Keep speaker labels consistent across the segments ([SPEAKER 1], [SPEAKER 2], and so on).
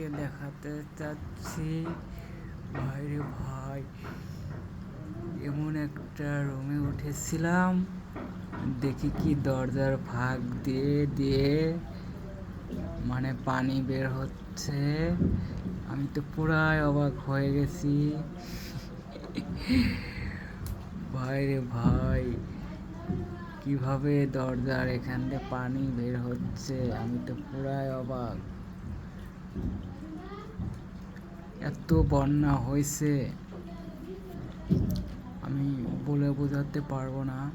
[SPEAKER 1] দেখাতে চাচ্ছি? ভাইরে ভাই, এমন একটা রুমে উঠেছিলাম, দেখি কি দরজার ফাঁক দিয়ে দিয়ে মানে পানি বের হচ্ছে। আমি তো পুরাই অবাক হয়ে গেছি। ভাইরে ভাই, কীভাবে দরজার এখান দিয়ে পানি বের হচ্ছে? আমি তো পুরাই অবাক। এত বন্যা হয়েছে। আমি বলে বোঝাতে পারব না।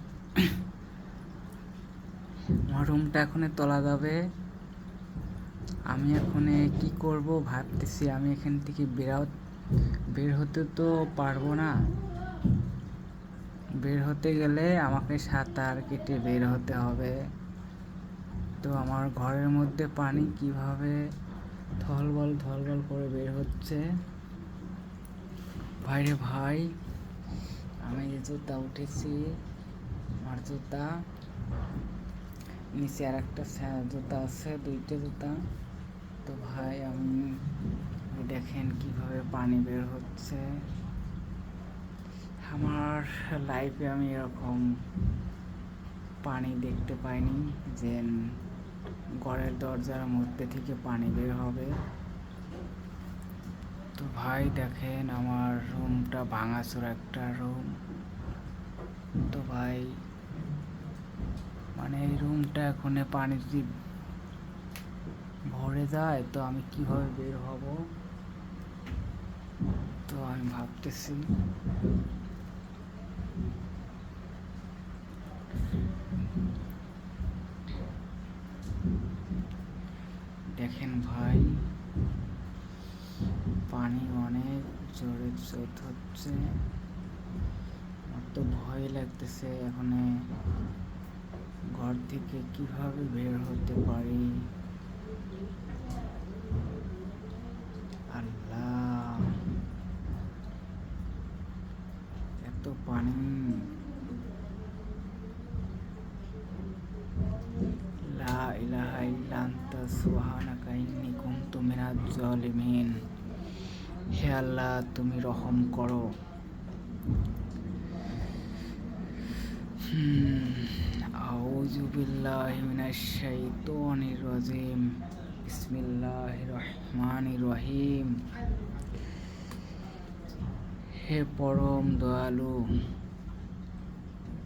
[SPEAKER 1] আমার রুমটা এখনে তোলা যাবে। আমি এখনে কি করব ভাবতেছি, আমি এখান থেকে বেরাও বের হতে তো পারব না। বের হতে গেলে আমাকে সাঁতার কেটে বের হতে হবে। তো আমার ঘরের মধ্যে পানি কীভাবে থলবল থলবল করে বের হচ্ছে। ভাইরে ভাই, আমি যে জুতা উঠেছি, আমার জুতা, নিচে আর একটা জুতা আছে, দুইটা জুতা। তো ভাই, আমি দেখেন কীভাবে পানি বের হচ্ছে। আমার লাইফে আমি এরকম পানি দেখতে পাইনি যে ঘরের দরজার মধ্যে থেকে পানি বের হবে। তো ভাই দেখেন আমার রুমটা ভাঙাচোর একটা রুম। তো ভাই মানে এই রুমটা এখন পানি যদি ভরে যায়, তো আমি কীভাবে বের হব? তো আমি ভাবতেছি দেখেন ভাই, পানি অনেক জোরে স্রোত হচ্ছে। আমার তো ভয় লাগতেছে এখানে ঘর থেকে কীভাবে বের হতে পারি। আল্লাহ, এত পানি। সুবহানাকা ইন্নী কুনতু মিনাজ হে আল্লাহ, তুমি রহম করো। আউযু বিল্লাহি মিনাশ শাইতানির রাজিম। বিসমিল্লাহির রহমানির রহিম। হে পরম দয়ালু,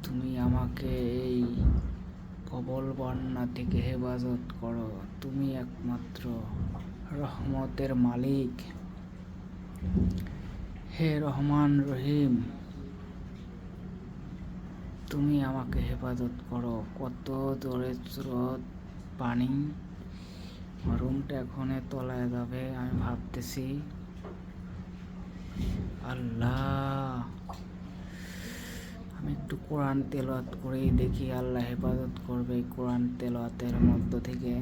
[SPEAKER 1] তুমি আমাকে এই প্রবল বন্যা থেকে হেফাজত করো। তুমি একমাত্র রহমতের মালিক। হে রহমান রহিম, তুমি আমাকে হেফাজত করো। কত জোরে স্রোত, পানি রুমটা এখনে তলায় যাবে, আমি ভাবতেছি। আল্লাহ। কোরআন তেলাওয়াত করেই দেখি আল্লাহ হেফাজত করবে কোরআন তেলাওয়াতের মধ্য থেকে।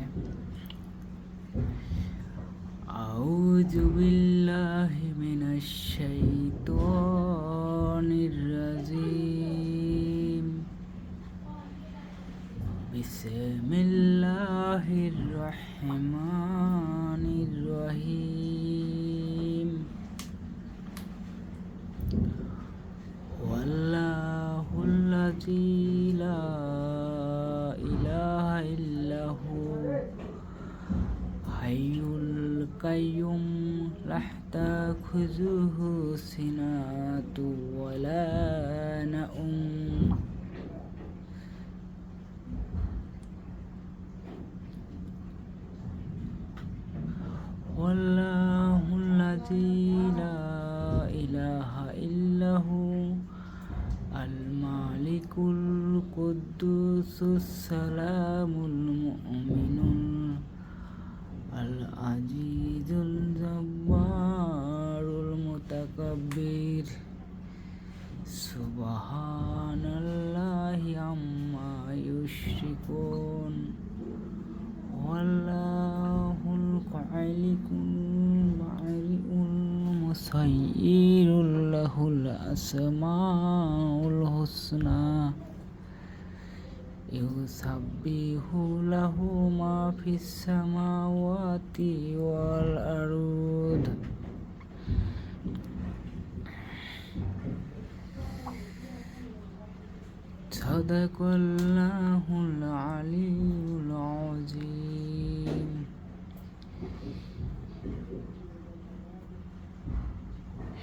[SPEAKER 1] রাজিম। বিসমিল্লাহির রহমানির রহিম। القيوم لا تأخذه سنة ولا نوم والله الذي لا إله إلا هو المالك القدوس السلام المؤمن আজিজুল জব্বারুল মুতাকাব্বির। সুবহানাল্লাহি আম্মা ইউশরিকুন। ওয়াল্লাহুল খালিকুল বারিউল মুসাইয়িরুল লাহুল আসমাউল হুসনা। ইউসাব্বিহু লাহু মা ফিস সামাওয়াতি ওয়াল আরদ। সাদাকাল্লাহুল আলিউল আযীম।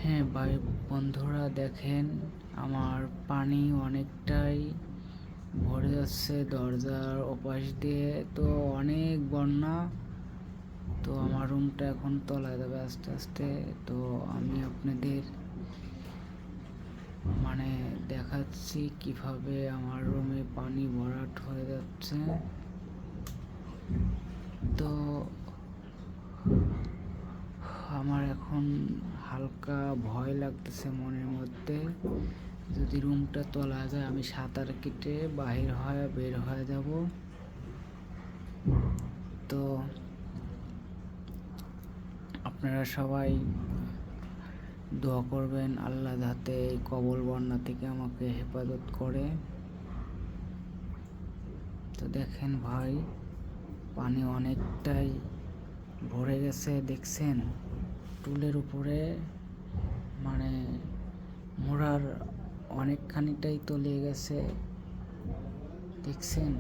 [SPEAKER 1] হ্যাঁ ভাই বন্ধুরা দেখেন, আমার পানি অনেকটাই ভরে যাচ্ছে দরজার ওপাশ দিয়ে। তো অনেক বন্যা। তো আমার রুমটা এখন তলায় যাবে আস্তে আস্তে। তো আমি আপনাদের মানে দেখাচ্ছি কীভাবে আমার রুমে পানি ভরাট হয়ে যাচ্ছে। তো আমার এখন হালকা ভয় লাগতেছে মনের মধ্যে। যদি রুমটা তোলা যায়, আমি সাঁতার কেটে বাহির হয়ে বের হয়ে যাব। তো আপনারা সবাই দোয়া করবেন, আল্লাহ যাতে এই কবল বন্যা থেকে আমাকে হেফাজত করে। তো দেখেন ভাই, পানি অনেকটাই ভরে গেছে, দেখছেন? টুলের উপরে মানে মোড়ার অনেকখানিটাই তলিয়ে গেছে। দেখছেন?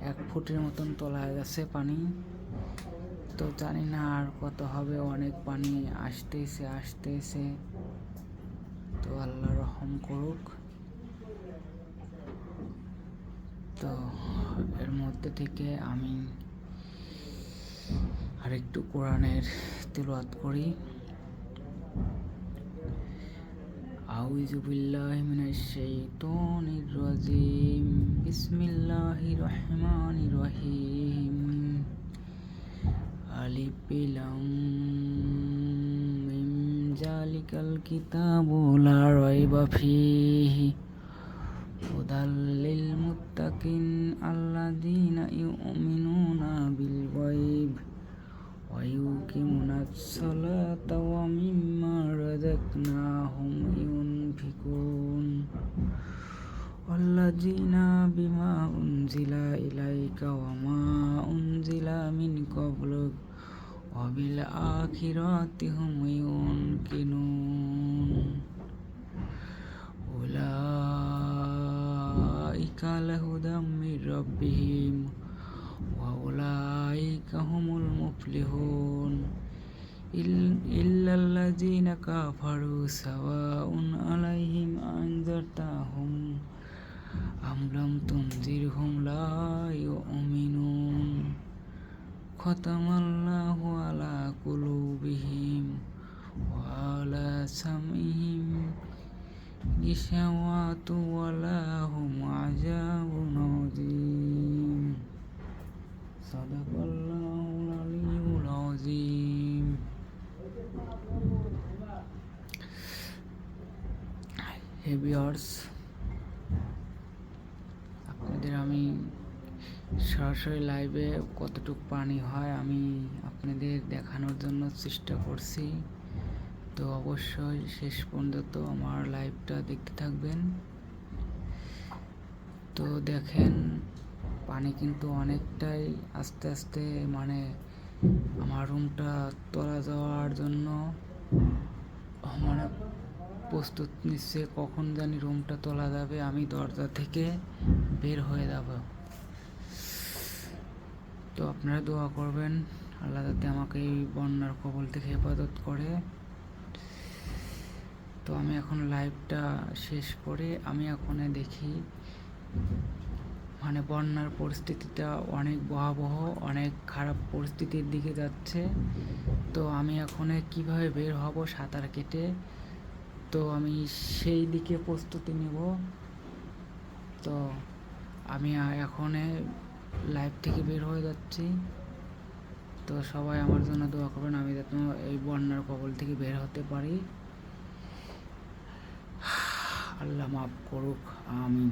[SPEAKER 1] এক ফুটের মতন তোলা গেছে পানি। তো জানি না আর কত হবে। অনেক পানি আসতেছে আসতেছে। তো আল্লাহ রহম করুক। তো এর মধ্যে থেকে আমি আরেকটু কোরআনের তিলওয়াত করি। আউযু বিল্লাহি মিনাশ শাইতানির রাজিম। বিসমিল্লাহির রহমানির রহিম। আলিফ লাম মিম। জালিকাল কিতাবু লা রাইবা ফিহি। হুদাল লিল মুত্তাকিন আল্লাযীনা ইউমিনুনা বিল গায়ব। ওয়া ইউকিমুনা আস-সালাতা ওয়া মিম্মা ইউনফিকুন والذين بما أنزل إليك وما أنزل من قبلك وبالآخرة هم يوقنون أولئك لهدى من ربهم وأولئك هم المفلحون ইল্লাল্লাযীনা কাফারু সাওয়াউন আলাইহিম আনজারতাহুম আম লাম তুনজিরহুম লা ইউমিনুন। খতামাল্লাহু আলা কুলুবিহিম ওয়া আলা সামইহিম গিশাওয়াতু ওয়া লাহুম আযাবুন আযীম। Viewers আপনাদের আমি সরাসরি লাইভে কতটুকু পানি হয় আমি আপনাদের দেখানোর জন্য চেষ্টা করছি। তো অবশ্যই শেষ পর্যন্ত আমার লাইভটা দেখতে থাকবেন। তো দেখেন, পানি কিন্তু অনেকটাই আস্তে আস্তে মানে আমার রুমটা তোলা যাওয়ার জন্য মানে প্রস্তুত নিচ্ছে, কখন জানি রুমটা তোলা যাবে, আমি দরজা থেকে বের হয়ে যাব। তো আপনারা দোয়া করবেন, আল্লাহ যাতে আমাকে এই বন্যার কবল থেকে হেফাজত করে। তো আমি এখন লাইভটা শেষ করে, আমি এখন দেখি মানে বন্যার পরিস্থিতিটা অনেক ভয়াবহ, অনেক খারাপ পরিস্থিতির দিকে যাচ্ছে। তো আমি এখন কীভাবে বের হব সাঁতার কেটে? তো আমি সেই দিকে প্রস্তুতি নেব। তো আমি এখন লাইভ থেকে বের হয়ে যাচ্ছি। তো সবাই আমার জন্য দোয়া করবেন, আমি যাতে এই বন্যার কবল থেকে বের হতে পারি। আল্লাহ মাফ করুক, আমিন।